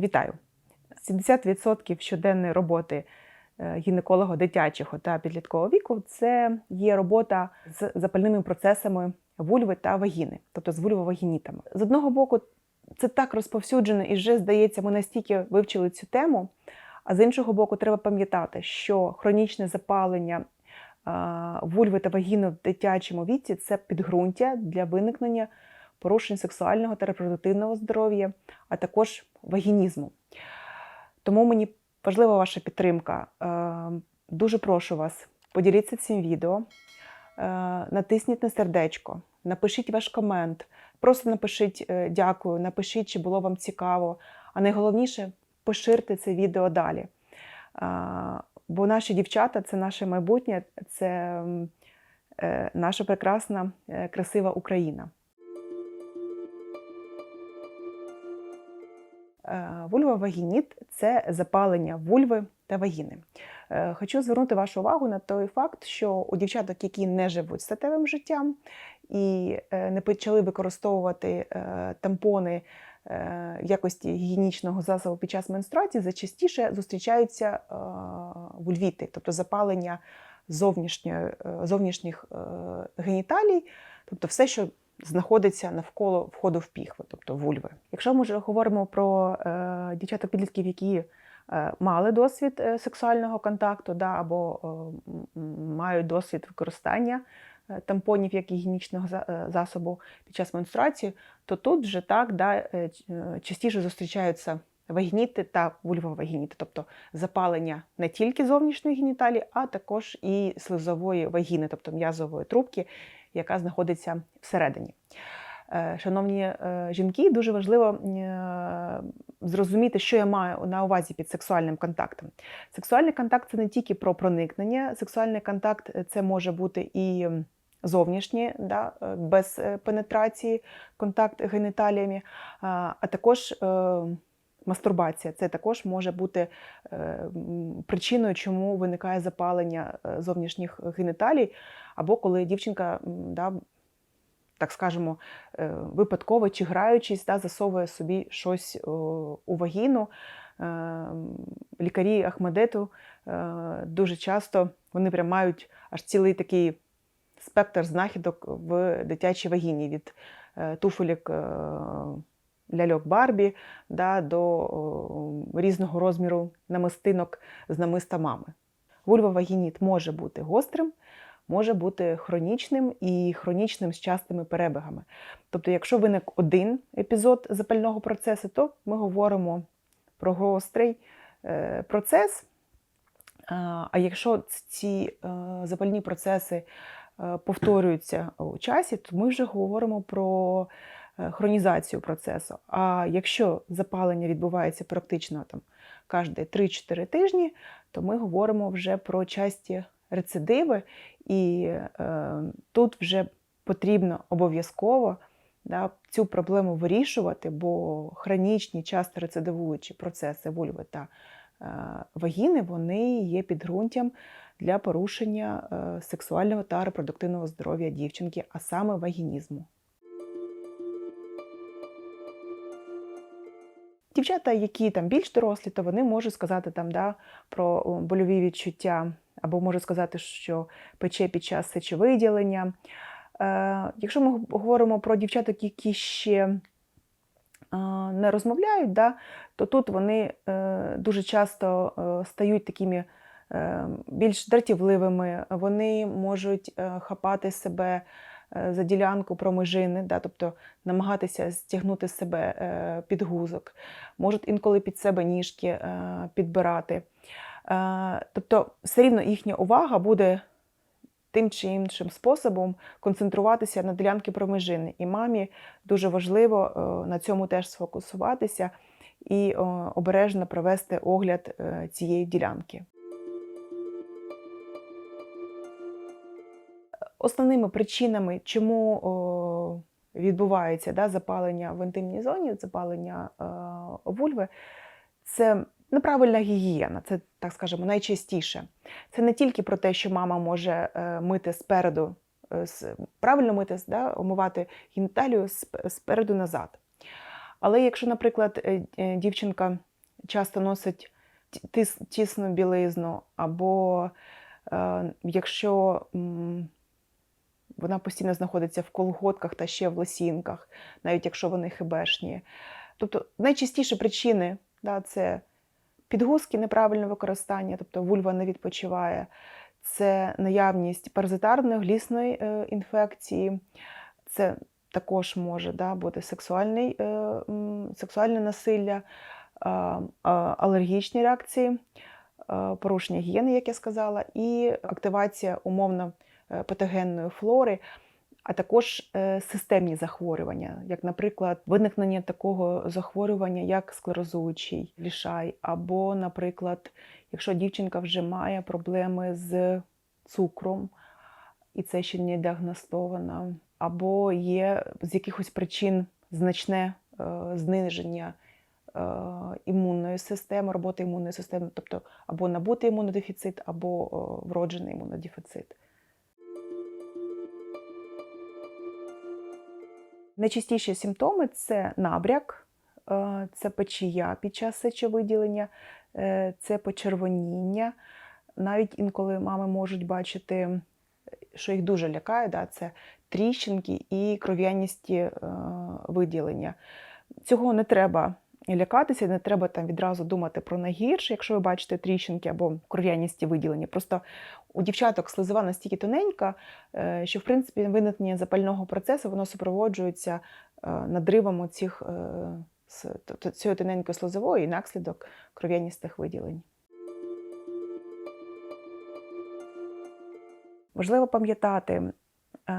Вітаю! 70% щоденної роботи е, гінеколога дитячого та підліткового віку це є робота з запальними процесами вульви та вагіни, тобто з вульвовагінітами. З одного боку, це так розповсюджено, і вже здається, ми настільки вивчили цю тему. А з іншого боку, треба пам'ятати, що хронічне запалення вульви та вагіни в дитячому віці це підґрунтя для виникнення порушень сексуального та репродуктивного здоров'я, а також вагінізму. Тому мені важлива ваша підтримка. Е, Дуже прошу вас, поділіться цим відео, е, натисніть на сердечко, напишіть ваш комент, просто напишіть е, дякую, напишіть, чи було вам цікаво. А найголовніше поширте це відео далі. Е, Бо наші дівчата це наше майбутнє, це наша прекрасна, красива Україна. Е, Вульвовагініт – це запалення вульви та вагіни. Е, Хочу звернути вашу увагу на той факт, що у дівчаток, які не живуть статевим життям і е, не почали використовувати тампони в якості гігієнічного засобу під час менструації, зачастіше зустрічаються вульвіти, тобто запалення зовнішніх геніталій, тобто все, що знаходиться навколо входу в піхви, тобто вульви. Якщо ми вже говоримо про е, дівчаток-підлітків, які е, мали досвід е, сексуального контакту, да, або е, мають досвід використання е, тампонів як гігієнічного за- е, засобу під час менструації, то тут вже так да, е, е, частіше зустрічаються вагініти та вульвовагініти, тобто запалення не тільки зовнішньої геніталії, а також і слизової вагіни, тобто м'язової трубки, яка знаходиться всередині. Е, Шановні е, жінки, дуже важливо е, зрозуміти, що я маю на увазі під сексуальним контактом. Сексуальний контакт це не тільки про проникнення, сексуальний контакт це може бути і зовнішній, да, без пенетрації, контакт геніталіями, а також мастурбація. Це також може бути причиною, чому виникає запалення зовнішніх геніталій, або коли дівчинка, да, так скажемо, е, випадково чи граючись, да, засовує собі щось у вагіну. Е, Лікарі Ахмедету е, дуже часто вони прям мають аж цілий такий спектр знахідок в дитячій вагіні від туфелік ляльок Барбі да, до різного розміру намистинок з намиста мами. Вульвовагініт може бути гострим, може бути хронічним і хронічним з частими перебігами. Тобто, якщо виник один епізод запального процесу, то ми говоримо про гострий е, процес. А якщо ці е, запальні процеси е, повторюються у часі, то ми вже говоримо про хронізацію процесу. А якщо запалення відбувається практично там кожні 3-4 тижні, то ми говоримо вже про часті рецидиви, і е, тут вже потрібно обов'язково да, цю проблему вирішувати, бо хронічні, часто рецидивуючі процеси вульви та е, вагіни вони є підґрунтям для порушення е, сексуального та репродуктивного здоров'я дівчинки, а саме вагінізму. Дівчата, які там більш дорослі, то вони можуть сказати там, да, про больові відчуття, або можуть сказати, що пече під час сечовиділення. Е, якщо ми говоримо про дівчаток, які ще е, не розмовляють, да, то тут вони е, дуже часто стають такими більш дратівливими, вони можуть хапати себе за ділянку промежини, да, тобто намагатися стягнути себе е, підгузок, можуть інколи під себе ніжки підбирати. Е, Тобто, все рівно їхня увага буде тим чи іншим способом концентруватися на ділянки промежини. І мамі дуже важливо е, на цьому теж сфокусуватися і е, обережно провести огляд цієї ділянки. Основними причинами, чому відбувається да, запалення в інтимній зоні, запалення вульви, це неправильна гігієна, це, так скажемо, найчастіше. Це не тільки про те, що мама може е, мити спереду, е, правильно мити, да, омивати геніталію спереду назад. Але якщо, наприклад, е, дівчинка часто носить тісну білизну, або якщо вона постійно знаходиться в колготках та ще в лосінках, навіть якщо вони хибешні. Тобто найчастіші причини да, це підгузки, неправильне використання, тобто вульва не відпочиває, це наявність паразитарної глісної е, інфекції, це також може да, бути сексуальний, е, сексуальне насилля, а, алергічні реакції, порушення гігієни, як я сказала, і активація умовно е, патогенної флори, а також е, системні захворювання, як, наприклад, виникнення такого захворювання, як склерозуючий лішай, або, наприклад, якщо дівчинка вже має проблеми з цукром, і це ще не діагностовано, або є з якихось причин значне е, зниження е, імунної системи, роботи імунної системи, тобто або набутий імунодефіцит, або вроджений імунодефіцит. Найчастіші симптоми це набряк, е, це печія під час сечовиділення, е, це почервоніння. Навіть інколи мами можуть бачити, що їх дуже лякає, да, це тріщинки і кров'яністі е, виділення. Цього не треба лякатися, не треба там відразу думати про найгірше, якщо ви бачите тріщинки або кров'яністі виділення. Просто у дівчаток слизова настільки тоненька, е, що в принципі виникнення запального процесу воно супроводжується е, надривом цих цієї тоненької слизової і наслідок кров'яністих виділень. Важливо пам'ятати, е,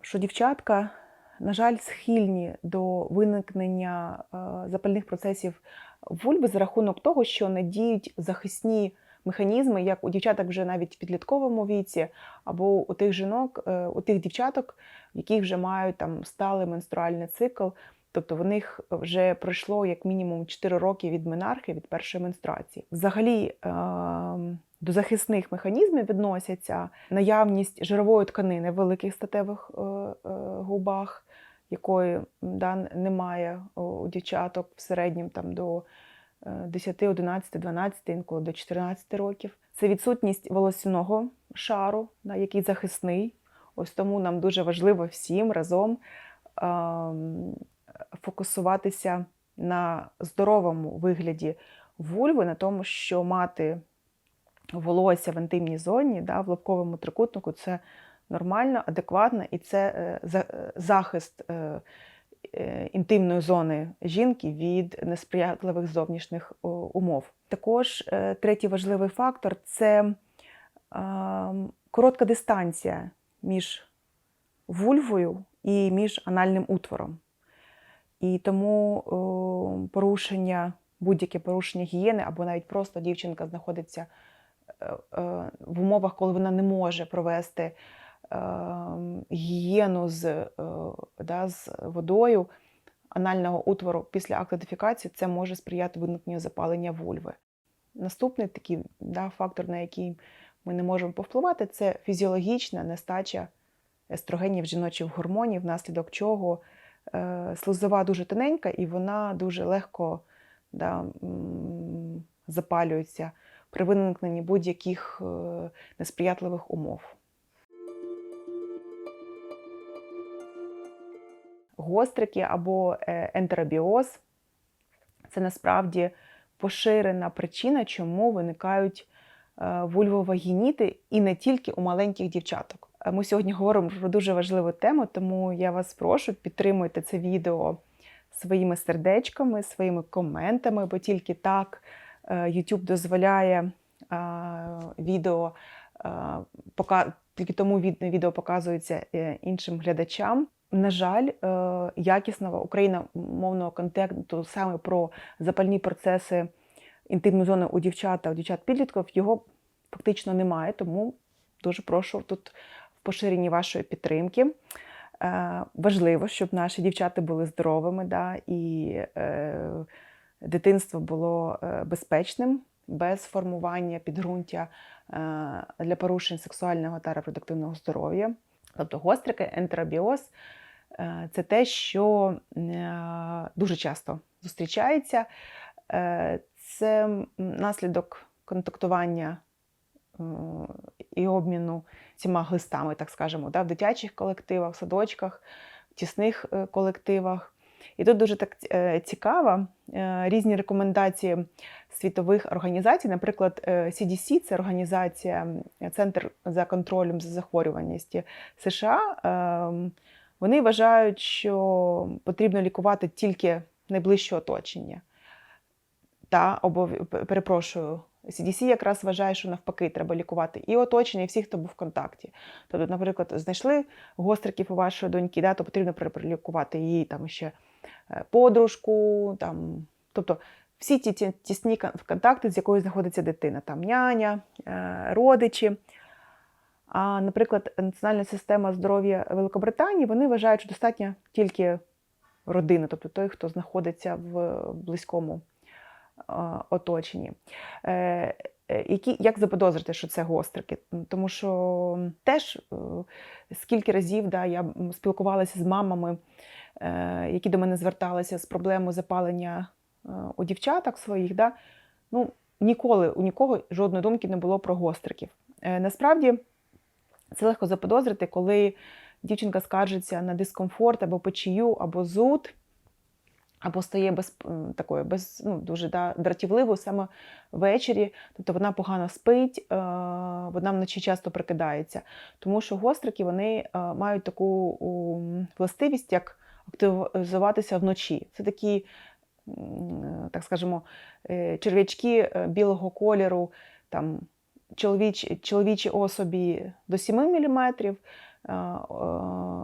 що дівчатка, на жаль, схильні до виникнення е, запальних процесів вульви за рахунок того, що не діють захисні механізми, як у дівчаток вже навіть в підлітковому віці, або у тих жінок, е, у тих дівчаток, які вже мають там сталий менструальний цикл. Тобто в них вже пройшло як мінімум 4 роки від менархи, від першої менструації. Взагалі до захисних механізмів відносяться наявність жирової тканини в великих статевих е, е, губах, якої да, немає у дівчаток в середньому там, до 10, 11, 12, інколи до 14 років. Це відсутність волосяного шару, да, який захисний. Ось тому нам дуже важливо всім разом фокусуватися на здоровому вигляді вульви, на тому, що мати волосся в інтимній зоні, да, в лобковому трикутнику це нормально, адекватно і це е, захист е, е, інтимної зони жінки від несприятливих зовнішніх умов. Також третій важливий фактор це коротка дистанція між вульвою і між анальним утвором. І тому порушення, будь-яке порушення гігієни, або навіть просто дівчинка знаходиться е, е, в умовах, коли вона не може провести гігієну з, да, з водою анального утвору після актодифікації, це може сприяти виникненню запалення вульви. Наступний такий да, фактор, на який ми не можемо повпливати, це фізіологічна нестача естрогенів жіночих гормонів, внаслідок чого е, слизова дуже тоненька і вона дуже легко да, запалюється при виникненні будь-яких е, несприятливих умов. Гострики або е, ентеробіоз це насправді поширена причина, чому виникають вульвовагініти і не тільки у маленьких дівчаток. Ми сьогодні говоримо про дуже важливу тему, тому я вас прошу підтримуйте це відео своїми сердечками, своїми коментами, бо тільки так е, YouTube дозволяє е, відео, е, тільки тому відео показується іншим глядачам. На жаль, якісного україномовного контенту саме про запальні процеси інтимної зони у дівчат та у дівчат-підлітків його фактично немає, тому дуже прошу тут в поширенні вашої підтримки. Е, важливо, щоб наші дівчата були здоровими, да, і е, дитинство було е, безпечним, без формування підґрунтя для порушень сексуального та репродуктивного здоров'я. Тобто гострики, ентеробіоз це те, що дуже часто зустрічається. це наслідок контактування е, і обміну цими глистами, так скажемо, в дитячих колективах, садочках, в тісних е, колективах. І тут дуже так е, цікаво е, різні рекомендації світових організацій. Наприклад, е, CDC – це організація е, Центр за контролем за захворюваності США. Е, Вони вважають, що потрібно лікувати тільки найближче оточення. Та п- перепрошую, CDC якраз вважає, що навпаки треба лікувати і оточення, і всіх, хто був в контакті. Тобто, наприклад, знайшли гостриків у вашої доньки, да, то потрібно прилікувати її там ще е, подружку, там, тобто всі ті ті- тісні контакти, з якою знаходиться дитина, там няня, е, родичі. А, наприклад, Національна система здоров'я Великобританії вони вважають, що достатньо тільки родини, тобто той, хто знаходиться в близькому е, оточенні. Е, е, які, як заподозрити, що це гострики? Тому що теж е, скільки разів да, я спілкувалася з мамами, е, які до мене зверталися з проблемою запалення е, у дівчаток своїх, да, ну, ніколи у нікого жодної думки не було про гостриків. Е, Насправді це легко заподозрити, коли дівчинка скаржиться на дискомфорт або печію, або зуд, або стає без такою, без ну, дуже да, дратівливою саме ввечері. Тобто вона погано спить, е, вона вночі часто прикидається. Тому що гострики вони е, мають таку властивість, як активізуватися вночі. Це такі, так скажемо, е, черв'ячки е, білого кольору, там, чоловіч, чоловічі особі до 7 мм,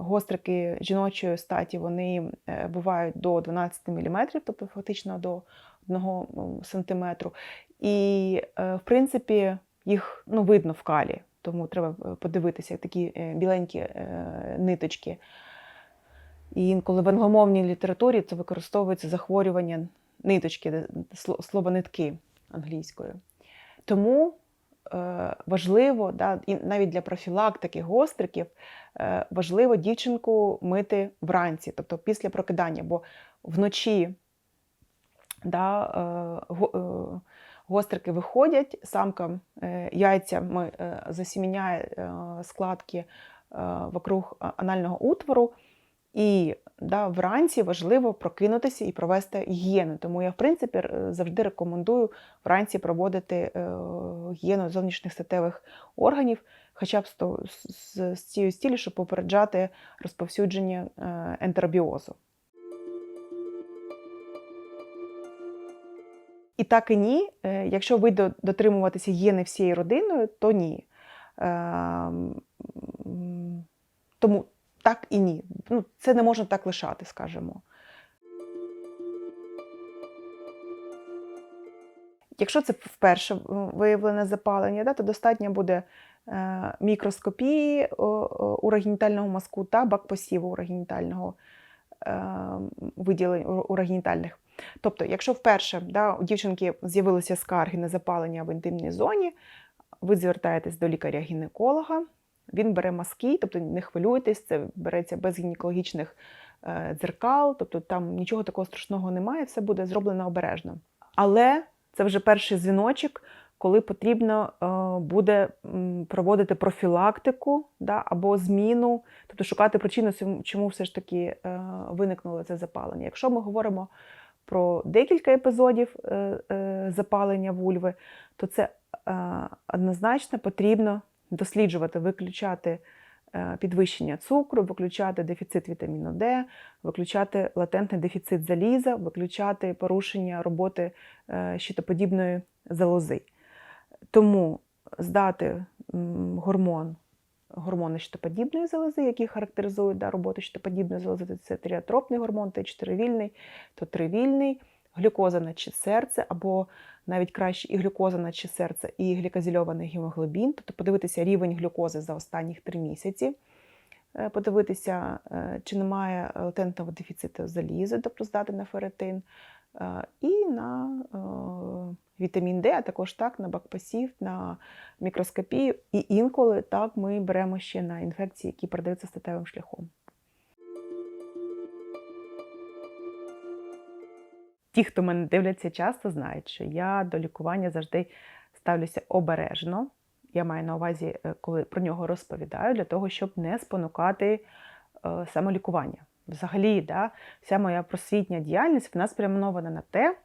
гострики жіночої статі вони е, бувають до 12 мм, тобто фактично до 1 см. І, е, в принципі, їх ну, видно в калі, тому треба е, подивитися, такі е, біленькі е, ниточки. І інколи в англомовній літературі це використовується захворювання ниточки, слово нитки англійською. Тому е, важливо, да, і навіть для профілактики гостриків, е, важливо дівчинку мити вранці, тобто після прокидання, бо вночі да, е, е, гострики виходять, самка е, яйцями е, засіміняє е, складки е, вокруг анального утвору. І да, вранці важливо прокинутися і провести гігієну. Тому я, в принципі, завжди рекомендую вранці проводити е, гігієну зовнішніх статевих органів, хоча б з, цією стілі, щоб попереджати розповсюдження е, ентеробіозу. І так і ні. Е, Якщо ви дотримуватися гігієни всією родиною, то ні. Ем, Тому так і ні. Ну, це не можна так лишати, скажімо. Якщо це вперше виявлене запалення, да, то достатньо буде е, мікроскопії о, о, урогенітального мазку та бакпосіву урогенітального е, виділень урогенітальних. Тобто, якщо вперше да, у дівчинки з'явилися скарги на запалення в інтимній зоні, ви звертаєтесь до лікаря-гінеколога, він бере мазки, тобто не хвилюйтесь, це береться без гінекологічних е, дзеркал, тобто там нічого такого страшного немає, все буде зроблено обережно. Але це вже перший дзвіночок, коли потрібно е, буде проводити профілактику да, або зміну, тобто шукати причину, чому все ж таки е, виникнуло це запалення. Якщо ми говоримо про декілька епізодів запалення вульви, то це однозначно потрібно досліджувати, виключати е, підвищення цукру, виключати дефіцит вітаміну Д, виключати латентний дефіцит заліза, виключати порушення роботи е, щитоподібної залози. Тому здати гормон, гормони щитоподібної залози, які характеризують да, роботу щитоподібної залози, це тріотропний гормон, Т4 вільний, то 3 глюкоза наче серце, або навіть краще і глюкоза наче серце, і глікозільований гемоглобін, тобто подивитися рівень глюкози за останніх 3 місяці. Е, Подивитися, е, чи немає латентного дефіциту заліза, тобто здати на ферритин, е, і на вітамін Д, а також так на бакпасів, на мікроскопію. І інколи так ми беремо ще на інфекції, які передаються статевим шляхом. Ті, хто мене дивляться часто, знають, що я до лікування завжди ставлюся обережно. Я маю на увазі, е, коли про нього розповідаю, для того, щоб не спонукати е, самолікування. Взагалі, да, вся моя просвітня діяльність вона спрямована на те,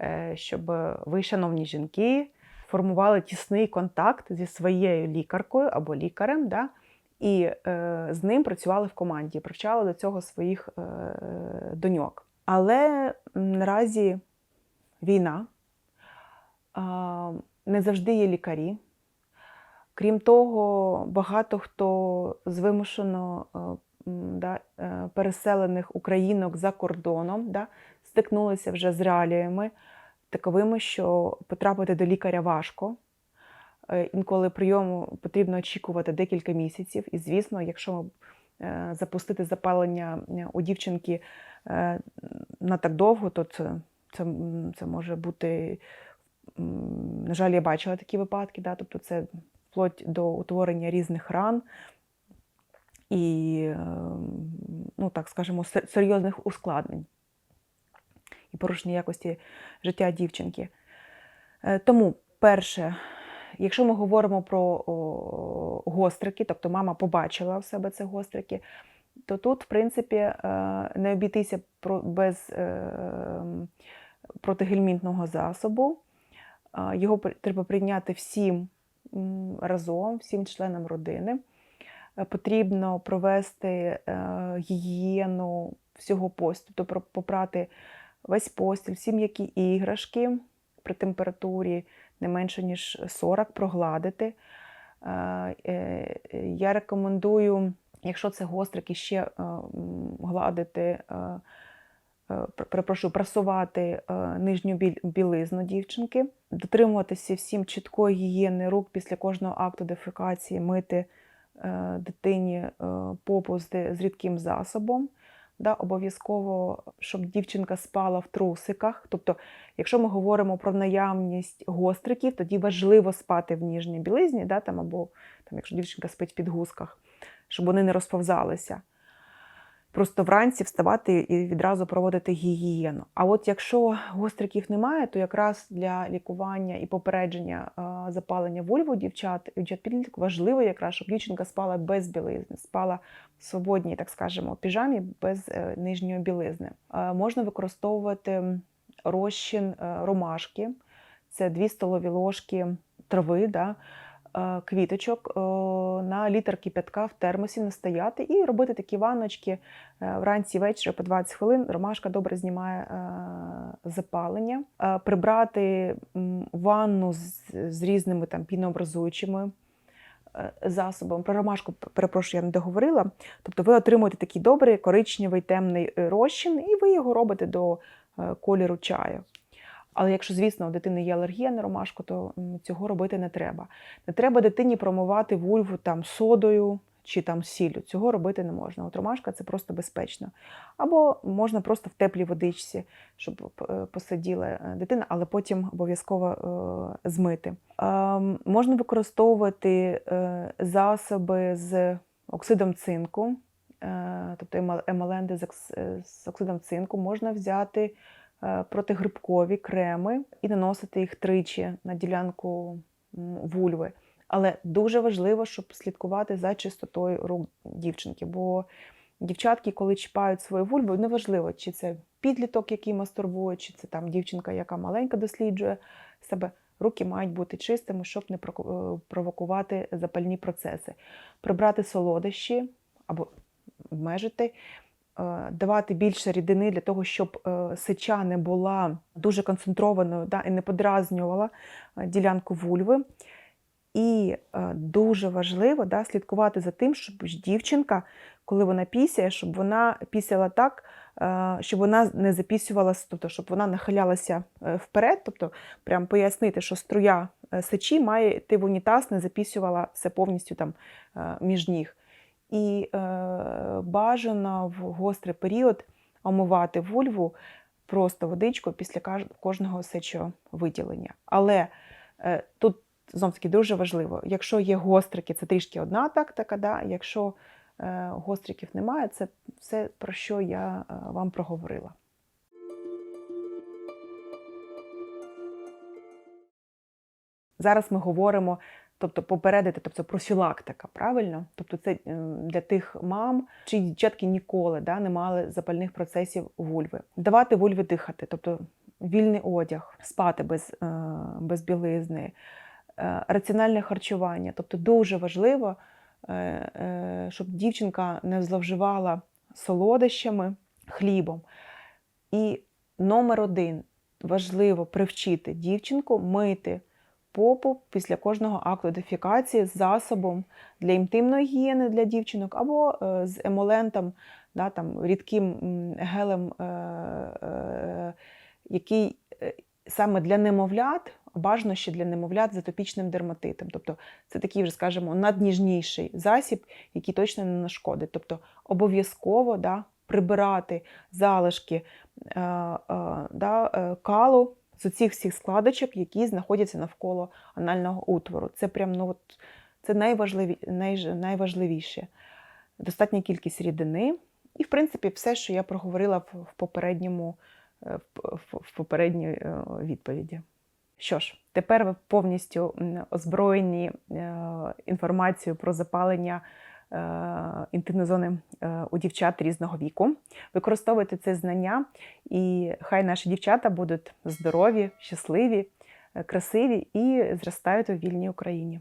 е, щоб ви, шановні жінки, формували тісний контакт зі своєю лікаркою або лікарем, да, і е, з ним працювали в команді, привчали до цього своїх е, доньок. Але наразі війна, не завжди є лікарі. Крім того, багато хто з вимушено да, е, переселених українок за кордоном да, стикнулися вже з реаліями таковими, що потрапити до лікаря важко. Е, Інколи прийому потрібно очікувати декілька місяців. І, звісно, якщо е, запустити запалення е, у дівчинки е, на так довго, то це, це, це може бути. На жаль, я бачила такі випадки, да, тобто це вплоть до утворення різних ран і, е, ну так скажемо, серйозних ускладнень і порушення якості життя дівчинки. Е, Тому, перше, якщо ми говоримо про о, гострики, тобто мама побачила в себе це гострики, то тут, в принципі, е, не обійтися без е, протигельмінтного засобу. Його треба прийняти всім разом, всім членам родини. Е, Потрібно провести гігієну всього постілю, тобто попрати весь постіль, всі м'які іграшки при температурі не менше, ніж 40, прогладити. Е, е, Я рекомендую, якщо це гострики, ще е, гладити, перепрошую, прасувати нижню білизну дівчинки, дотримуватися всім чіткої гігієни рук після кожного акту дефекації, мити дитині попу з рідким засобом. Да, обов'язково, щоб дівчинка спала в трусиках. Тобто, якщо ми говоримо про наявність гостриків, тоді важливо спати в ніжній білизні, да, там, або там, якщо дівчинка спить в підгузках, щоб вони не розповзалися. Просто вранці вставати і відразу проводити гігієну. А от якщо гостриків немає, то якраз для лікування і попередження запалення вульву дівчат, дівчат підліток важливо якраз, щоб дівчинка спала без білизни, спала в свободній, так скажемо, піжамі без е, нижньої білизни. Е, можна використовувати розчин е, ромашки, це 2 столові ложки трави, да, квіточок е, на літр кипятка в термосі настояти і робити такі ванночки е, вранці ввечері по 20 хвилин. Ромашка добре знімає е, запалення. Е, Прибрати ванну з, з різними там пінообразуючими е, засобами. Про ромашку, перепрошую, я не договорила. Тобто ви отримуєте такий добрий коричневий темний е, розчин, і ви його робите до е, кольору чаю. Але якщо, звісно, у дитини є алергія на ромашку, то цього робити не треба. Не треба дитині промивати вульву там содою чи там сіллю. Цього робити не можна. От ромашка це просто безпечно. Або можна просто в теплій водичці, щоб е, посиділа е, дитина, але потім обов'язково е, змити. Ем, Можна використовувати е, засоби з оксидом цинку, е, тобто ема- емаленди з е, з оксидом цинку, можна взяти е, протигрибкові креми і наносити їх тричі на ділянку вульви. Але дуже важливо, щоб слідкувати за чистотою рук дівчинки, бо дівчатки, коли чіпають свою вульву, неважливо, чи це підліток, який мастурбує, чи це там дівчинка, яка маленька досліджує себе. Руки мають бути чистими, щоб не е, провокувати запальні процеси. Прибрати солодощі або обмежити, е, давати більше рідини для того, щоб е, сеча не була дуже концентрованою да, і не подразнювала е, ділянку вульви. І е, дуже важливо да, слідкувати за тим, щоб дівчинка, коли вона пісяє, щоб вона пісяла так, е, щоб вона не запісювалася, тобто щоб вона нахилялася е, вперед, тобто прям пояснити, що струя е, сечі має йти в унітаз, не запісювала все повністю там е, між ніг. І е, бажано в гострий період омивати вульву просто водичкою після кожного сечого виділення. Але е, тут знов таки дуже важливо, якщо є гострики, це трішки одна тактика. Да? Якщо е, гостриків немає, це все, про що я е, вам проговорила. Зараз ми говоримо тобто попередити, тобто профілактика, правильно? Тобто це е, для тих мам, чиї дівчатки ніколи да, не мали запальних процесів вульви. Давати вульві дихати, тобто вільний одяг, спати без, е, без білизни, е, раціональне харчування. Тобто дуже важливо, е, щоб дівчинка не зловживала солодощами, хлібом. І номер один важливо привчити дівчинку мити попу після кожного акту дефікації з засобом для інтимної гігієни для дівчинок або е, з емолентом, да, там, рідким гелем, е, е, який саме для немовлят, бажано ще для немовлят з атопічним дерматитом. Тобто це такий, вже, скажімо, надніжніший засіб, який точно не нашкодить. Тобто обов'язково да, прибирати залишки е, е, да, калу з оцих всіх складочок, які знаходяться навколо анального утвору. Це прям ну, от, це найважливі, найж- найважливіше. Достатня кількість рідини. І, в принципі, все, що я проговорила в, попередньому е, в, попередній е, відповіді. Що ж, тепер ви повністю озброєні е, інформацією про запалення інтимної зони е, у дівчат різного віку. Використовуйте це знання, і хай наші дівчата будуть здорові, щасливі, е, красиві і зростають у вільній Україні.